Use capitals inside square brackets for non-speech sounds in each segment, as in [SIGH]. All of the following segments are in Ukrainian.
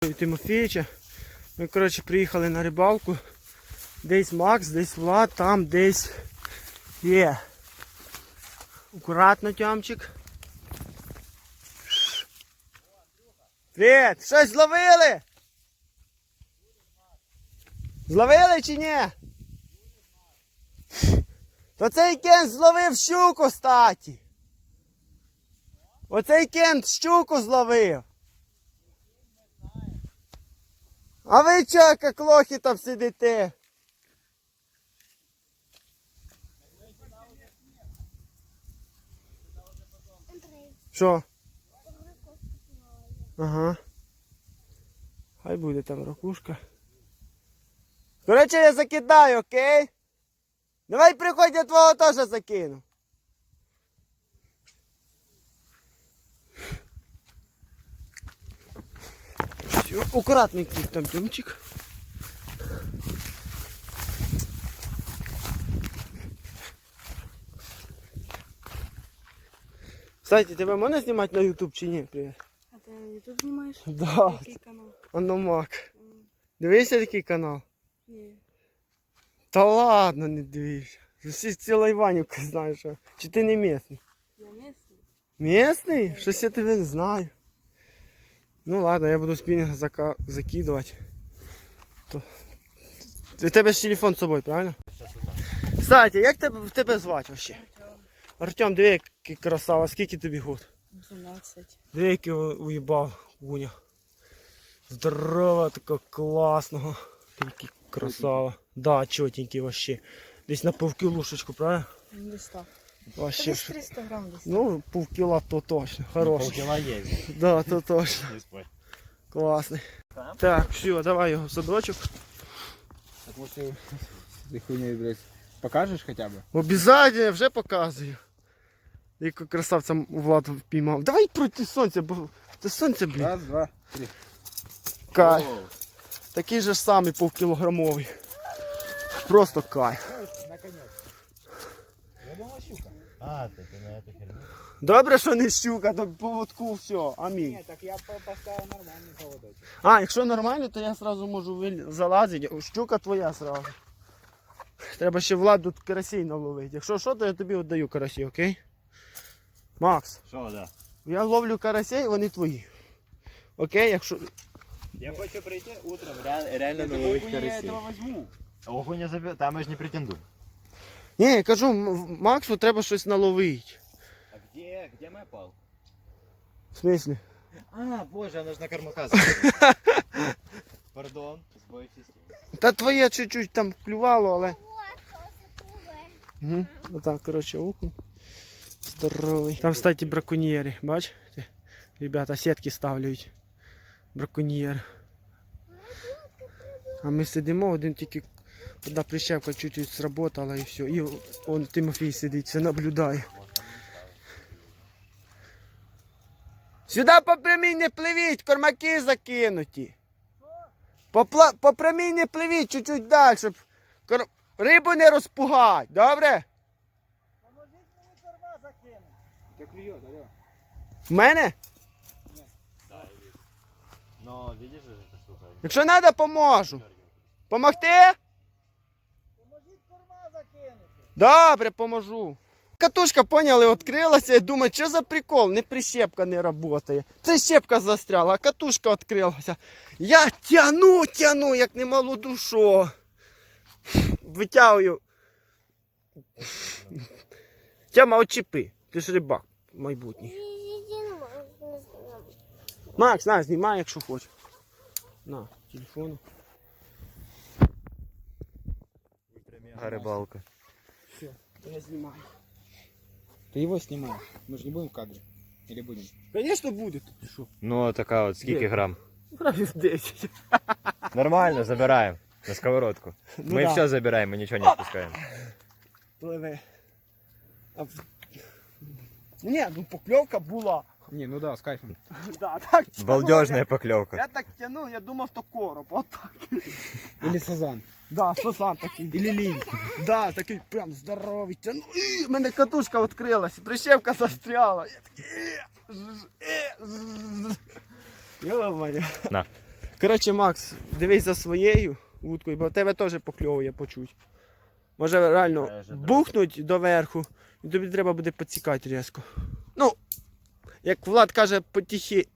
Тимофійча. Ми, коротше, приїхали на рибалку. Десь Макс, десь Влад, там десь є. Акуратно, Тьомчик. Привіт! Щось зловили? Зловили чи ні? То цей кент зловив щуку, статі. Оцей кент щуку зловив. А ви чо, як лохи там сидите? Що? Ага. Хай буде там ракушка. Коротше, я закидаю, окей? Давай приходь, я твого теж закину. Аккуратненький там тюмчик. Кстати, тебе можна знімати на YouTube чи ні? Привіт. А ти ютуб знімаєш? Да, Який канал? Аномак. Дивишся такий канал? Ні. Та ладно, не дивишся. Всі ціла Іванівка знаєш. Чи ти не місний? Я місний. Місний? Щось я тебе не знаю. Ну ладно, я буду спінінг зака... закидувати. То... У тебе ж телефон з собою, правильно? Кстати, як тебе, тебе звати вообще? Артем, диви, який красава, скільки тобі год? 12. Диви, який уїбав гуня. Здорова, така класного. Такий красава. Да, чотенький вообще. Десь на півкілушечку, правильно? Ну, Десь так. Вообще. Десь ж- 300 грам десь. Ну, півкіла то точно. Хороший. Полкила есть. Да, то точно. Не спорь. Класний. Так, все, давай його в садочок. Так может ты, ты хуйней, блядь, покажешь хотя бы? Обязательно, вже показую. Яку красавця Влад впіймав. Давай проти сонця, бо це сонце, блін. Раз, два, три. Кайф. Такий же ж самий півкілограмовий. Просто кайф. А, ты, ты на эту херню. Добре, що не щука, то поводку все. Амінь. так я поставил нормальный поводок. А, якщо нормально, то я сразу можу вил- залазити. Щука твоя сразу. Треба ще Влад тут карасей наловити. Якщо що, то я тобі віддаю карасі, окей? Макс, Что, да? я ловлю карасей, вони твої. Окей, якщо. Я хочу прийти утром, реально, реально наловить я карасей. этого возьму. А Окуня забил, там я же не претендую. Ні, я кажу, Максу треба щось наловити. А где, где моя палка? В смислі? А, боже, она же на кормака [LAUGHS] Пардон, сбой системы. Та твоє чуть-чуть там клювало, але. Угу. Отак, коротше, окунь. Здоровий. Там, кстати, браконьєри, бачите? Ребята, сітки ставлять. Браконьєр. А ми сидимо, один тільки одна прищепка чуть-чуть сработала і все. І он Тимофій сидить, все наблюдає. Сюди по прямій не пливіть, кормаки закинуті. По, по прямій не пливіть чуть-чуть далі, щоб кор... рибу не розпугать, добре? Так клюет, алло. В мене? Якщо треба, поможу. Помогти? Добре, поможу. Катушка, поняли, відкрилася і думаю, що за прикол, не прищепка не працює. Це щепка застряла, а катушка відкрилася. Я тяну, тяну, як не малу душу. Витягую. Тяма, очіпи. Ти ж рибак майбутній. Макс, на, знімай, якщо хочеш. На, телефон. Рыбалка Все, я знімаю. Ты его снимай. Мы же не будем в кадре. Или будем? Звісно, буде. Ти що? Ну, а такая вот, сколько Где? грамм? Грамів 10. Нормально, забираем. На сковородку. Ну мы да. все забираем, мы ничего не отпускаем. Пливе. А... в- Ні, ну покльовка була. Не, ну да, с кайфом. Да, так тянув. Балдежная поклевка. Я так тянув, я думав, то короб. От так. Или сазан. Да, сосан такий. Или лінь. Да, такий прям здоровий. Тянув. І, в мене катушка відкрилась, прищепка застряла. Я такий. е, ж, ж, е, ж, ж. Йо-моє. На. Коротше, Макс, дивись за своєю вудкою, бо в тебе теж покльовує почуть. Може реально Теж бухнуть доверху, і тобі треба буде поцікати різко. Ну, як Влад каже, потіхи,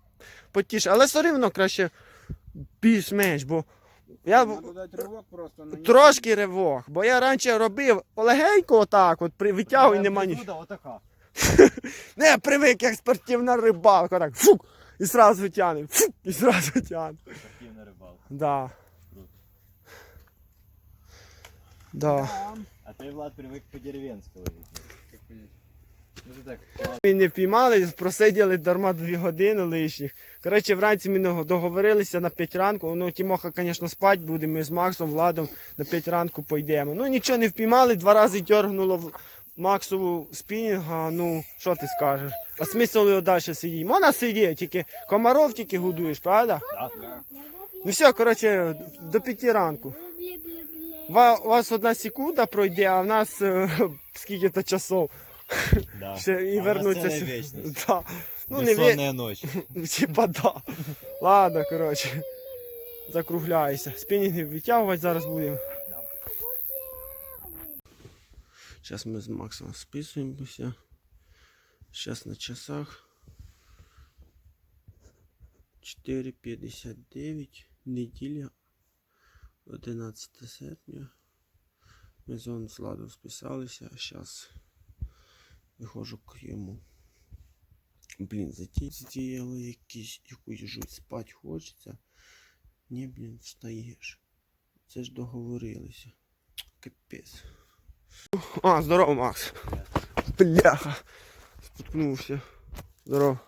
потіше, але все рівно краще більш-менш, бо я ривок просто. на трошки ривок, бо я раніше робив легенько отак, от при витягу і нема нічого. Отака. [LAUGHS] Не, привик як спортивна рибалка, так фук, і сразу тягне, фук, і сразу тягне. Спортивна рибалка. Да. Круто. Да. А той Влад привик по-деревенськи ловити. Як понять. Ну ти так, Ми не впіймали, просиділи дарма дві години лишніх. Коротше, вранці ми договорилися на 5 ранку. Ну, Тімоха, звісно, спать буде. Ми з Максом, Владом на 5 ранку пойдемо. Ну нічого не впіймали, два рази дергнуло Максову спінінга. Ну, що ти скажеш? А смисл його далі сидіти? Можна сидіти, тільки комаров тільки годуєш, правда? да. Ну все, коротше, до 5 ранку. У вас одна секунда пройде, а в нас е, скільки то часов. Да. Ще і А вернуться. ціла сю- Да. Ну, не ве... Ночь. [LAUGHS] Типа да. Ладно, коротше. Закругляйся. Спінінги витягувати зараз будемо. Зараз ми з Максом списуємося. Зараз на часах. 4.59. Неділя. 11 серпня. Ми з вами з Ладом списалися, а зараз виходжу к йому. Блін, затіяли якісь якусь жуть спать хочеться. Ні, блін, встаєш. Це ж договорилися. Капець. А, здорово, Макс. Бляха. Споткнувся. Здорово.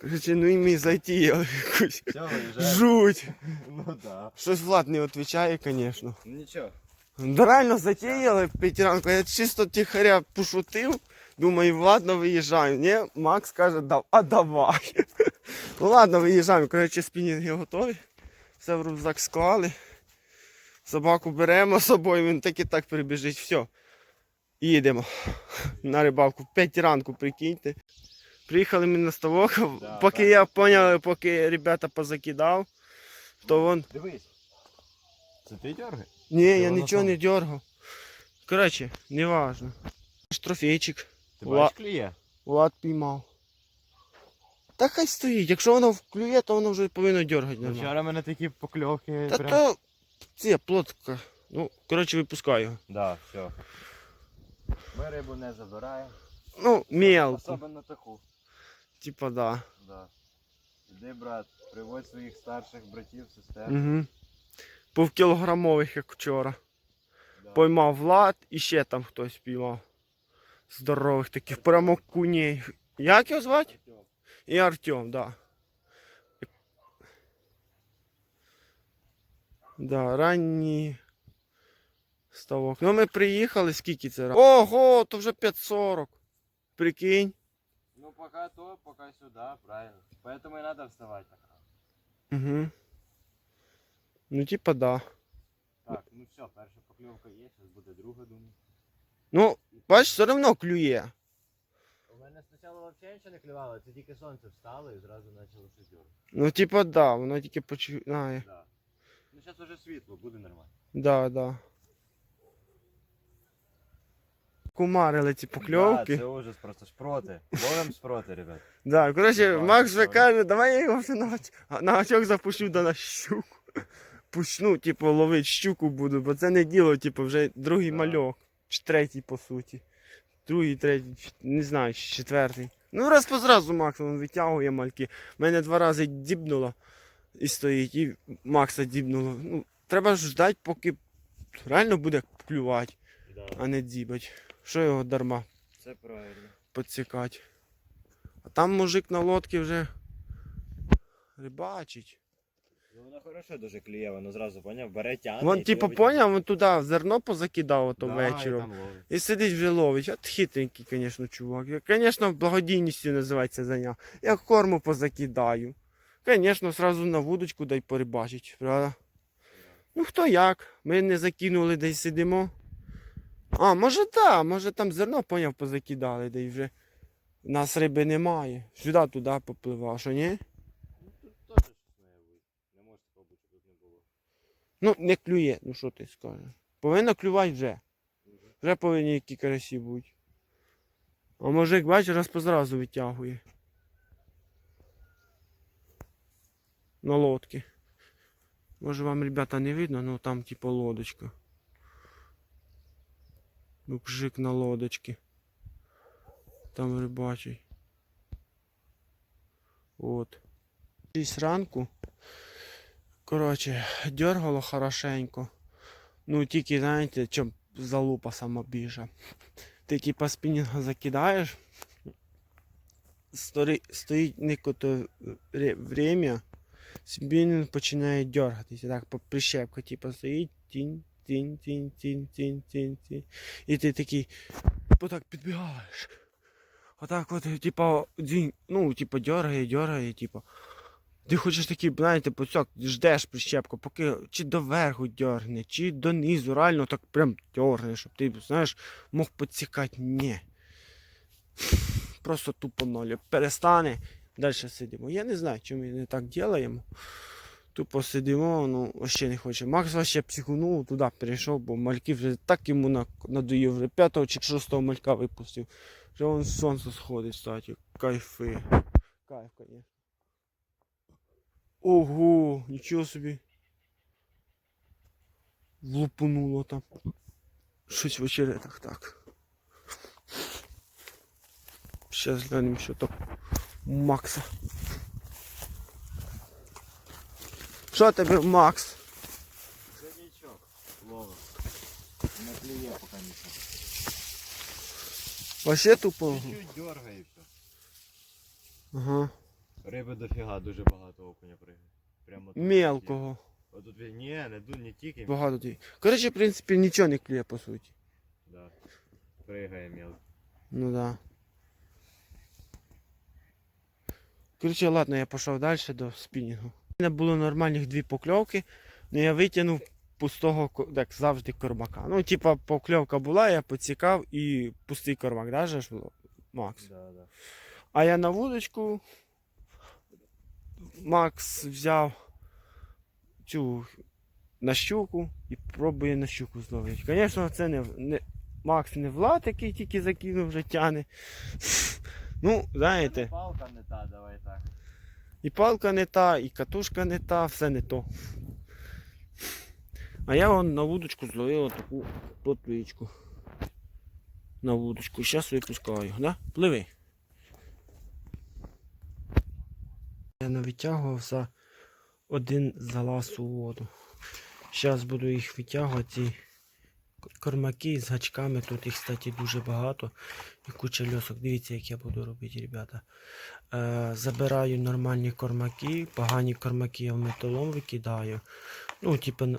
Короче, ну і ми затіяли якусь Все, жуть. [LAUGHS] Ну да. Щось Влад не відповідає, звісно. Нічого. Да реально затіяли в п'ятіранку. Я чисто тихаря пошутив. Думаю, ладно, виїжджаю. Ні, Макс каже, а давай. [LAUGHS] ну ладно, виїжджаємо. Коротше, спінінги готові. Все в рюкзак склали. Собаку беремо з собою, він так і так прибіжить. Все. Їдемо [LAUGHS] на рибалку. 5 ранку, прикиньте. Приїхали ми на ставок. Да, [LAUGHS] поки так. я зрозумів, поки ребята позакидав, то вон Дивись. Це ти дергай? ні, я нічого сам? не дергав. Коротше, не важно. Трофейчик. Ти Ла- бачиш кліє? Влад піймав. Та хай стоїть. Якщо воно вклює, то воно вже повинно дергати Ну. Вчора в мене такі покльовки. Та прям... то це плотка. Ну, коротше, випускаю. Да, все. Ми рибу не забираємо. Ну, мелко. Особливо таку. Типа да. Да. Іди, брат, приводь своїх старших братів, сестер. Угу. Півкілограмових, як вчора. Да. Поймав Влад і ще там хтось піймав. Здорових таких, прямо куней. Як його звати? І Артем, да. Да, ранній ставок. Ну ми приїхали, скільки це? ра- Ого, то вже 5.40. Прикинь. Ну, пока то, пока сюда, правильно. Поэтому и надо вставать так рано. Угу. Ну, типа, да. Так, ну все, перша покльовка є, зараз буде друга, думаю. Ну, бачиш, все одно клює. У мене спочатку взагалі нічого не клювало, це тільки сонце встало і зразу почало щось. Ну, типа, да, воно тільки починає. Да. Ну зараз уже світло, буде нормально. Да, да. Кумарили ці покльовки. Да, це ужас просто шпроти. Ловим шпроти, ребят. Да, коротше, Макс вже каже, давай я його вже на, гач- на гачок запущу да на щуку. Почну, типу, ловити щуку буду, бо це не діло, типу, вже другий Да. мальок. Чи третій, по суті. Другий, третій, не знаю, чи четвертий. Ну, раз по зразу Макс він витягує мальки. Мене два рази дібнуло і стоїть, і Макса дібнуло. Ну, треба ж ждати, поки реально буде клювати, Да, а не дібать. Що його дарма це правильно. підсікати. А там мужик на лодці вже рибачить. Ну воно хорошо дуже клює, воно зразу поняв, бере тягне. Вон, і типу, ловить. поняв, він туди зерно позакидав ото Да, і вечором. там ловить. І сидить вже ловить. От хитренький, звісно, чувак. Я, звісно, благодійністю називається зайняв. Я корму позакидаю. Звісно, сразу на вудочку дай порибачить, правда? Ну хто як? Ми не закинули, десь сидимо. А, може так, може там зерно поняв позакидали, де й вже нас риби немає. Сюди туди попливав, що ні? Ну тут теж щось має бути. Не може такого бути. щоб тут не було. Ну, не клює, ну що ти скажеш. Повинно клювати вже. Вже повинні які карасі бути. А мужик, бачиш, раз по зразу витягує. На лодки. Може вам, ребята, не видно, ну там типу лодочка. Ну Мужик на лодочці. Там рибачий. От. Шість ранку. Коротше, дергало хорошенько. Ну тільки, знаєте, чим залупа сама біжа. Ти типа спінінга закидаєш. Стори, стоїть некото ре- время, спінінг починає дергатися. Так, по прищепка, типа стоїть, тінь, тінь, тінь, тінь, тінь, тінь, тінь. І ти такий, отак підбігаєш. Отак от, типа, ну, типа, дергає, дергає, типа. Ти хочеш такий, знаєте, поцяк, ждеш прищепку, поки чи доверху дергне, чи донизу, реально так прям дергне, щоб ти, знаєш, мог поцікати. Ні. Просто тупо ноль. Перестане, далі сидимо. Я не знаю, чому ми не так робимо. Тупо сидимо, ну, вообще не хоче. Макс вообще психунув, туди перейшов, бо мальки вже так йому надоїв, вже п'ятого чи шостого малька випустив. Вже вон сонце сходить, кстати. Кайфи. Кайф, конечно. Ого, нічого собі. Влупануло там. Щось в очеретах так. Сейчас глянемо, що там у Макса. Що тебе, Макс? Коньячок. Лова. Не клює поки нічого. Вообще тупо. Чуть-чуть дергає і все. Ага. Риби дофіга, дуже багато окуня пригає. Прямо тут. Мелкого. Отут він, ні, не, ду- не тільки. Багато тоді. Коротше, в принципі, нічого не клює, по суті. Да. Пригає мелко. Ну да. Коротше, ладно, я пішов далі до спінінгу. У мене було нормальних дві покльовки, але я витягнув пустого, ко- як завжди, кормака. Ну, типа, покльовка була, я поцікав і пустий кормак, да, же ж було, Макс? Да, да. А я на вудочку. Макс взяв цю на щуку і пробує на щуку зловити. Звісно, це не, не Макс не Влад, який тільки закинув, вже тяне. [LAUGHS] Ну, знаєте, Палка не та, давай так. і палка не та, і катушка не та, все не то. А я вон на вудочку зловив таку плотвичку. На вудочку. Зараз випускаю, да? Пливи. Я навитягував за один залаз у воду. Зараз буду їх витягувати. Кормаки з гачками, тут їх, кстати, дуже багато. І куча льосок. Дивіться, як я буду робити, ребята. Е, забираю нормальні кормаки, погані кормаки я в металом викидаю. Ну, типу,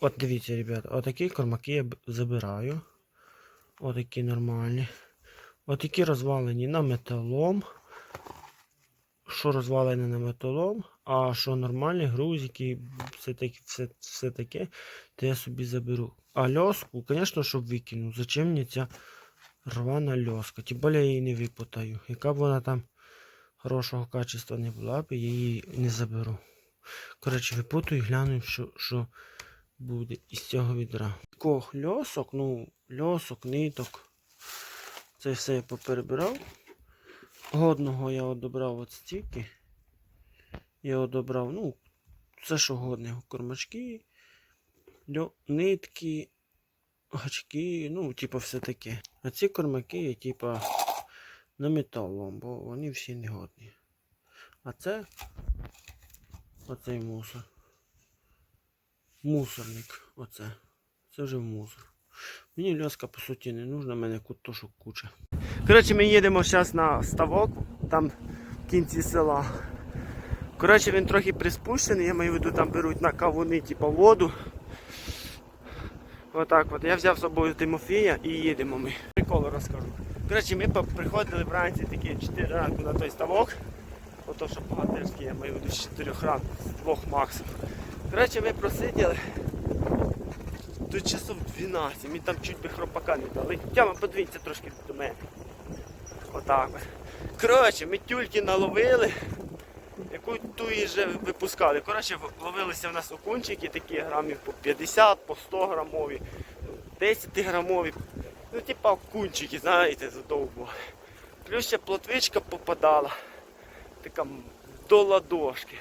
от дивіться, ребята, отакі кормаки я забираю. Отакі нормальні. Отакі розвалені на металом. Що розвалене на металом, а що нормальні грузики, все таке, все, все таке, то я собі заберу. А льоску, звісно, щоб викину. Зачем мені ця рвана льоска? Тим я її не випотаю. Яка б вона там хорошого качества не була б, я її не заберу. Коротше, випутую і гляну, що, що буде із цього відра. Таких льосок, ну, льосок, ниток. Це все я поперебирав. Годного я одобрав от стільки. Я одобрав, ну, все, що годне. Кормачки, нитки, гачки, ну, типу, все таке. А ці кормаки є, типа, на металом, бо вони всі негодні. А це оцей мусор. Мусорник. Оце. Це вже мусор. Мені льоска по суті не нужна, в мене кутошок куча. Коротше, ми їдемо зараз на ставок, там в кінці села. Коротше, він трохи приспущений, я маю виду, там беруть на кавуни, типу, воду. Отак от. Я взяв з собою Тимофія і їдемо ми. Прикол розкажу. Коротше, ми приходили вранці такі 4 ранку на той ставок. Ото що богатирський, я маю виду з 4 ранку, з двох максимум. Коротше, ми просиділи до часов 12, мені там чуть би хропака не дали. Тяма, подивіться трошки до мене. Отак от. Коротше, ми тюльки наловили. Яку ту і вже випускали. Коротше, ловилися в нас окунчики такі грамів по 50, по 100 грамові, 10 грамові. Ну, типа окунчики, знаєте, задовго. Плюс ще плотвичка попадала. Така до ладошки.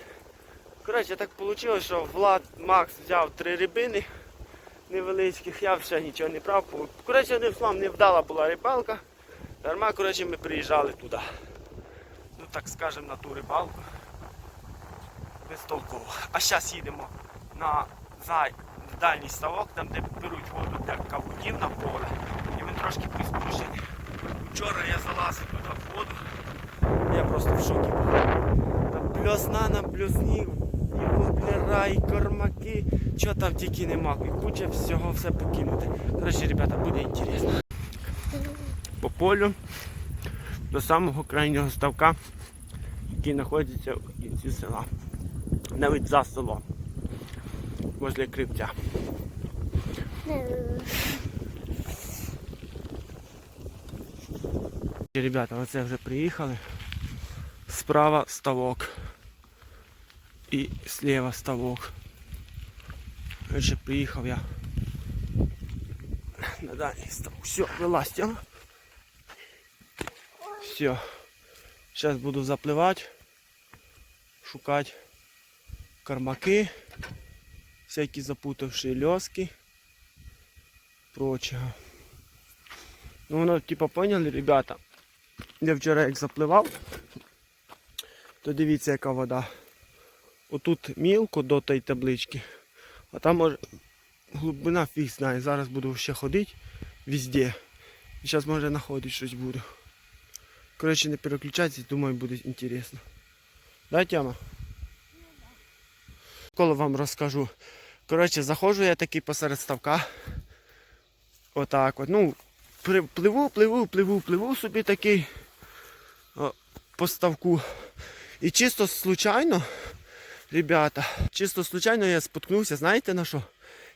Коротше, так вийшло, що Влад Макс взяв три рибини невеличких, я вже нічого не брав. Коротше, одним словом, невдала була рибалка. Дарма, коротше, ми приїжджали туди. Ну так скажемо, на ту рибалку. Безтолково. А зараз їдемо на зай, дальній ставок, там де беруть воду для кавунів на поле. І він трошки приспущений. Вчора я залазив туди в воду. Я просто в шокі був. Там плюсна на плюсні, і і кормаки. Чого там тільки нема. І куча всього все покинути. Коротше, ребята, буде інтересно. По полю до самого крайнього ставка, який знаходиться в кінці села. Навіть за селом. Возле кривця. І, Ребята, оце вже приїхали. Справа ставок. І слева ставок. Вже приїхав я на дальній ставок. Все, вилазь, Тьома. Все. Зараз буду запливати, шукати кармаки, всякі запутавші льоски, прочего. Ну воно, типа, поняли, ребята? Я вчора як запливав, то дивіться, яка вода. Отут мілко до тієї таблички, а там може глибина фіг знає. Зараз буду ще ходити везде. І зараз може знаходити щось буду. Коротше, не переключайтесь, думаю, буде інтересно. Да, Тяма? Коли вам розкажу. Коротше, заходжу я такий посеред ставка. Отак от. Ну, пливу, пливу, пливу, пливу собі такий по ставку. І чисто случайно, ребята, чисто случайно я споткнувся, знаєте на що?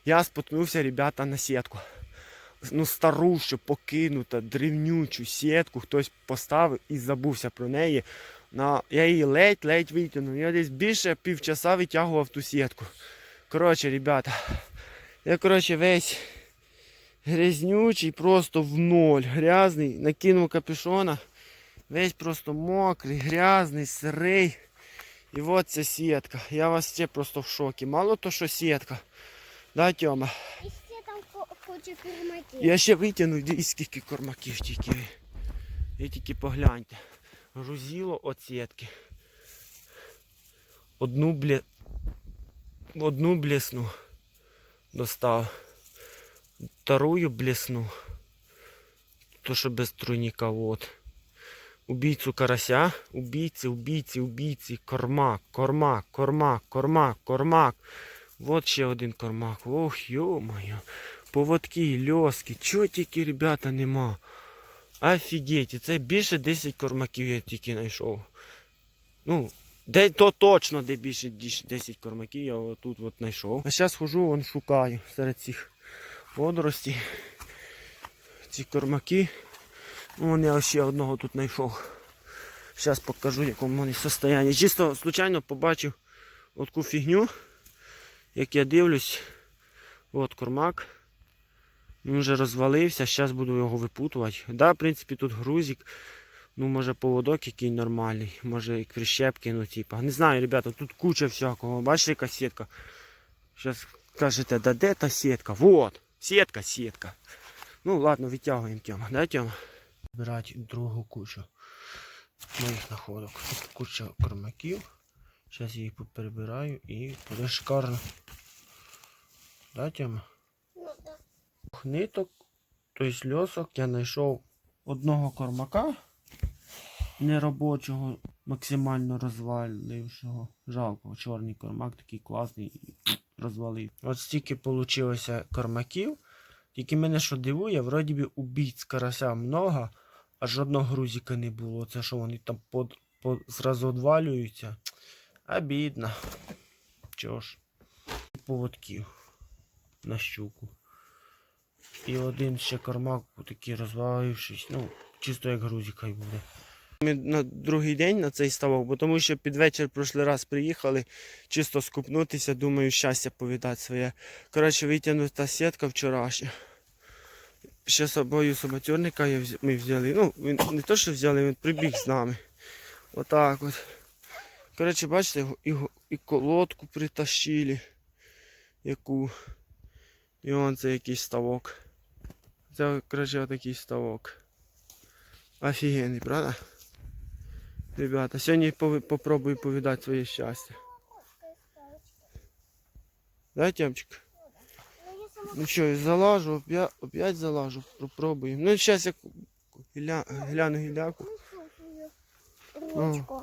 Я споткнувся, ребята, на сітку. Ну, стару, що покинута, древнючу сітку хтось поставив і забувся про неї. На... Я її ледь-ледь витягнув. Я десь більше півчаса витягував ту сітку. Коротше, ребята, я коротше весь грязнючий, просто в ноль. Грязний, накинув капюшона. Весь просто мокрий, грязний, сирий. І от ця сітка. Я вас ще просто в шокі. Мало то, що сітка. Да, Тьома? І хоче кормаки. Я ще витягну, дивіться, скільки кормаків тільки. Ви тільки погляньте. Грузило от сітки. Одну блє... Одну блесну достав. Вторую блесну. То, що без тройника, вот. Убійцю карася. Убійці, убійці, убійці. Кормак, кормак, кормак, кормак, кормак. Вот ще один кормак. Ох, йо-моє. Поводки, льоски, чого тільки, ребята, нема. Офігеть, це більше 10 кормаків я тільки знайшов. Ну, де то точно, де більше 10 кормаків я отут от знайшов. А зараз хожу, вон шукаю серед цих водоростей. Ці кормаки. Ну, Вон я ще одного тут знайшов. Зараз покажу, в якому вони состоянні. Чисто случайно побачив таку фігню. Як я дивлюсь, от кормак. Він вже розвалився, зараз буду його випутувати. Да, в принципі, тут грузик. Ну, може поводок який нормальний, може і прищепки, ну типа. Не знаю, ребята, тут куча всякого. Бачите, яка сітка. Зараз кажете, да де та сітка? Вот, сітка, сітка. Ну ладно, відтягуємо тему. Да, Тьома? Збирати другу кучу моїх находок. Тут куча кормаків. Зараз я їх поперебираю і буде шикарно. Да, Тьома? Ниток, тобто льосок, я знайшов одного кормака неробочого, максимально розвалившого. Жалко, чорний кормак такий класний розвалив. От стільки вийшло кормаків. Тільки мене що дивує, вроді би убійць карася много, а жодного грузика не було. Це що вони там под, под, зразу одвалюються. Обідно. Чого ж? Поводків на щуку. І один ще кормак такий розвалившись, ну, чисто як грузик хай буде. Ми на другий день на цей ставок, бо тому що під вечір прошлий раз приїхали, чисто скупнутися, думаю, щастя повідати своє. Коротше, витягнута сітка вчорашня. Ще з собою вз- ми взяли. Ну, він не то, що взяли, він прибіг з нами. Отак от. Коротше, бачите, і, і колодку притащили. Яку. І он це якийсь ставок. Це, коротше, отакий ставок. Офігенний, правда? Ребята, сьогодні попробую повідати своє щастя. Да, Тямчик? Ну, я сама Ну залажу, опять, опять залажу, попробуємо. Ну, зараз я гля, гляну гіляку. ручку.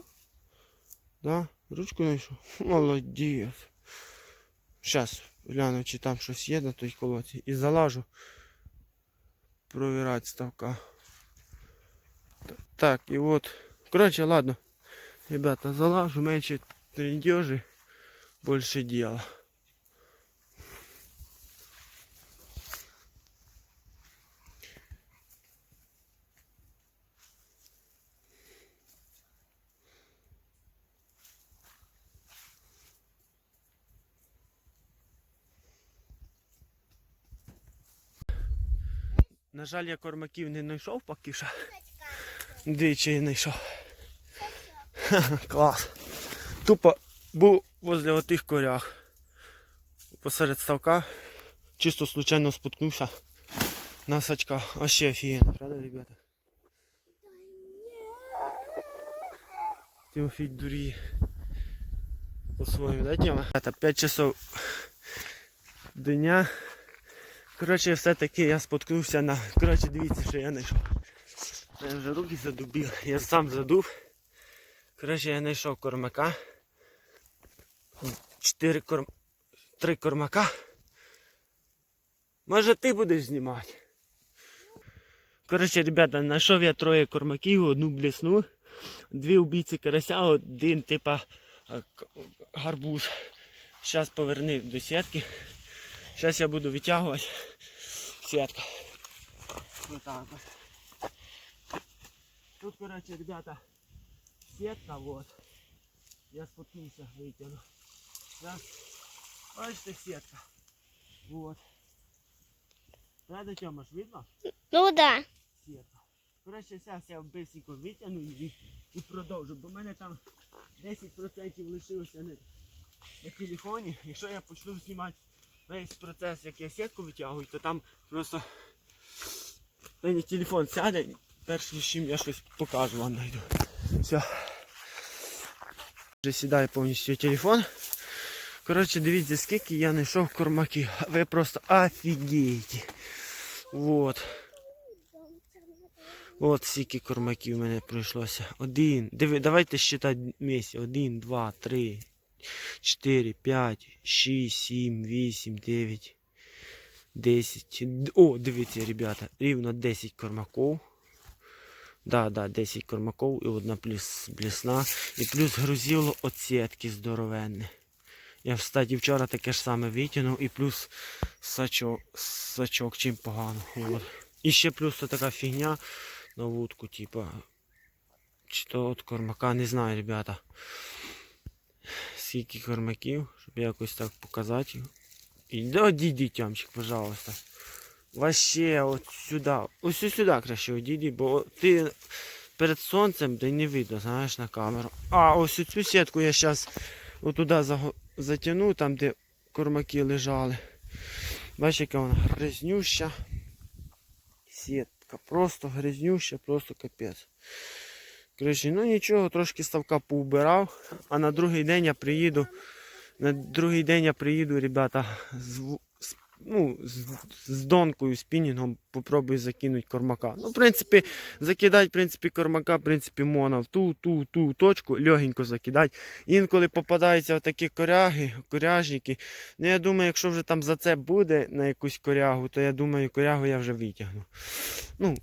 Да? Ручку знайшов? Молодець. Зараз гляну, чи там щось є на той колоді. І залажу. Провірати ставка. Так, і от. Коротше, ладно. Ребята, залажу, менше трендежи, больше діла. На жаль, я кормаків не знайшов поки що. Двічі не знайшов. [LAUGHS] Клас. Тупо був возле отих корях. Посеред ставка. Чисто случайно споткнувся. На сачка. А ще офігенно, правда, ребята? Тимофій дурі. По-своєму, да, Тіма? Ребята, 5 часов дня. Коротше, все-таки я споткнувся на. Коротше, дивіться, що я знайшов. Я вже руки задубив, я сам задув. Коротше, я знайшов кормака. Чотири корм... Три кормака. Може ти будеш знімати? Коротше, ребята, знайшов я троє кормаків, одну блісну, дві убійці карася, один типа е, гарбуз. Зараз поверни до сітки. Зараз я буду витягувати сітка. Вот так вот. Тут, короче, ребята, сетка, вот. Я споткнулся, вытяну. Раз. Бачите, сетка. Вот. Правда, Тёмаш, видно? Ну да. Сетка. Короче, зараз я бисенько витягну і, і продовжу, бо в мене там 10% лишилося на, на телефоні. Якщо я почну знімати весь процес, як я сітку витягую, то там просто в мене телефон сяде, перш ніж чим я щось покажу вам знайду. Все. Вже сідає повністю телефон. Коротше, дивіться, скільки я знайшов кормаків. Ви просто офігієте. Вот. От скільки кормаків мене прийшлося. Один. Диви, давайте считати місці. Один, два, три, чотири, п'ять, шість, сім, вісім, дев'ять, десять. Д- О, дивіться, ребята, рівно 10 кормаків. Да, да, 10 кормаків і одна плюс блісна. І плюс грузило от сітки здоровенне. Я, кстати, вчора таке ж саме витягнув і плюс сачок, сачок чим погано. От. І ще плюс така фігня на вудку, типа. Чи то от кормака, не знаю, ребята. Скільки кормаків, щоб якось так показати. І да, діді, тямчик, пожалуйста. Вообще, от сюди. Ось сюди краще одійди, бо ти перед сонцем де не видно, знаєш, на камеру. А ось цю сітку я зараз отуди затягну, там де кормаки лежали. Бачиш, яка вона грязнюща. Сітка просто грязнюща, просто капець. Коротше, ну нічого, трошки ставка поубирав, а на другий день я приїду. На другий день я приїду, ребята, з, з, ну, з, з донкою, спінінгом, попробую закинути кормака. Ну, в принципі, закидати, в принципі, кормака, в принципі, можна в ту, ту, ту точку, легенько закидати. Інколи попадаються такі коряги, коряжники. Ну, я думаю, якщо вже там за це буде на якусь корягу, то я думаю, корягу я вже витягну. Ну,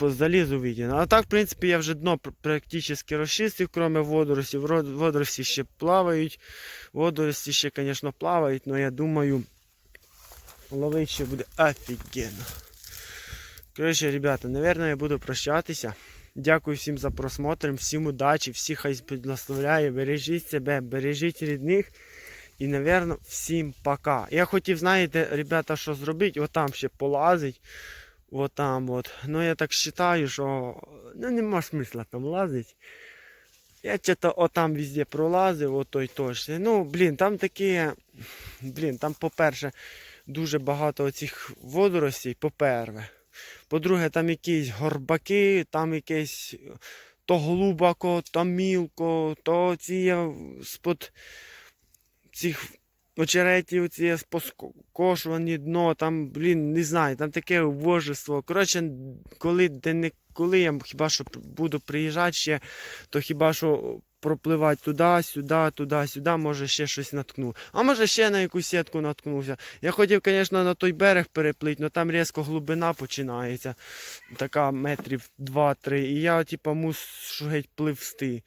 залізу витягну. А так, в принципі, я вже дно практично розчистив, крім водоростів. Водорості ще плавають. Водорості ще, звісно, плавають, але я думаю, ловити ще буде офігенно. Коротше, ребята, наверное, я буду прощатися. Дякую всім за просмотр, всім удачі, всіх хай благословляє. Бережіть себе, бережіть рідних. І, напевно, всім пока. Я хотів, знаєте, ребята, що зробити, отам ще полазить. Отам от. Ну я так вважаю, що ну, нема смисла там лазити. Я че-то отам везде пролазив, отой точно. Ну, блін, там такі. Блін, там, по-перше, дуже багато оцих водоростей, по-перше. По-друге, там якісь горбаки, там якесь то глибоко, то мілко, то ці з-под цих очеретів, ці поскошувані дно, там, блін, не знаю, там таке убожество. Коротше, коли, де не, коли я хіба що буду приїжджати ще, то хіба що пропливати туди, сюди, туди, сюди, може ще щось наткну. А може ще на якусь сітку наткнувся. Я хотів, звісно, на той берег переплити, але там різко глибина починається. Така метрів 2-3. І я, типу, мушу геть пливсти.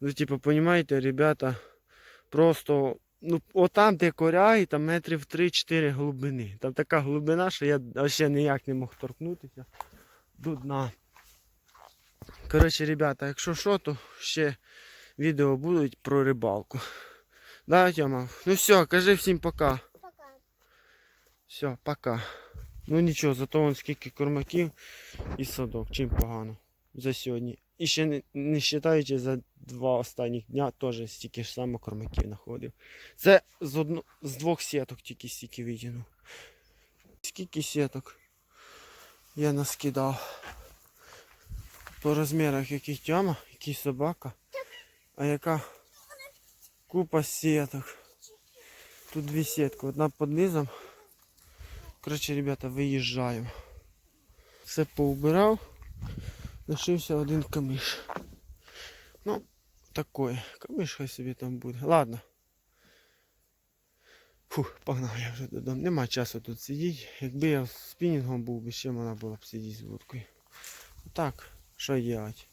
Ну, типу, розумієте, ребята, просто. Ну, отам, де коряги, там метрів 3-4 глибини. Там така глибина, що я ще ніяк не мог торкнутися до дна. Коротше, ребята, якщо що, то ще відео будуть про рибалку. Да, Тьома? Ну все, кажи всім пока. Пока. Все, пока. Ну нічого, зато вон скільки кормаків і садок. Чим погано за сьогодні. І ще не, не вважаючи за два останніх дня теж стільки ж само кормаків знаходив. Це з, одно, з двох сіток тільки стільки витягнув. Скільки сіток я наскидав. По розмірах який тьома, який собака. А яка купа сіток. Тут дві сітки, одна під низом. Коротше, ребята, виїжджаємо. Все поубирав. Лишився один камиш. Ну, такое. Камиш хай собі там буде. Ладно. Фух, погнав я вже додому. Нема часу тут сидіти. Якби я з спінінгом був, би ще можна було б сидіти з вудкою. Так, що делать?